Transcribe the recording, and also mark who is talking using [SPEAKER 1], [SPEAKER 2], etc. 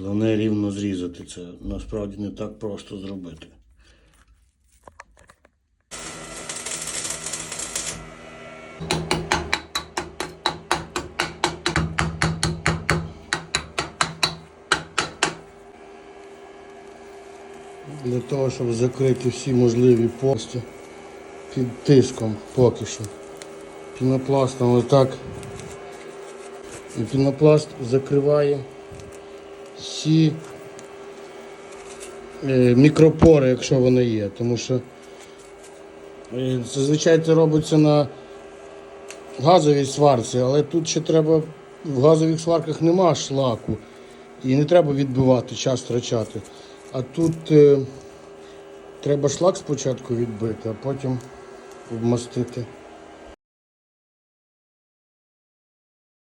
[SPEAKER 1] Головне рівно зрізати це. Насправді не так просто зробити. Для того, щоб закрити всі можливі пості під тиском поки що. Пінопластом отак. І пінопласт закриває всі е, мікропори, якщо вони є. Тому що е, зазвичай це робиться на газовій сварці, але тут ще треба, в газових сварках нема шлаку. І не треба відбивати, час втрачати. А тут е, треба шлак спочатку відбити, а потім обмастити.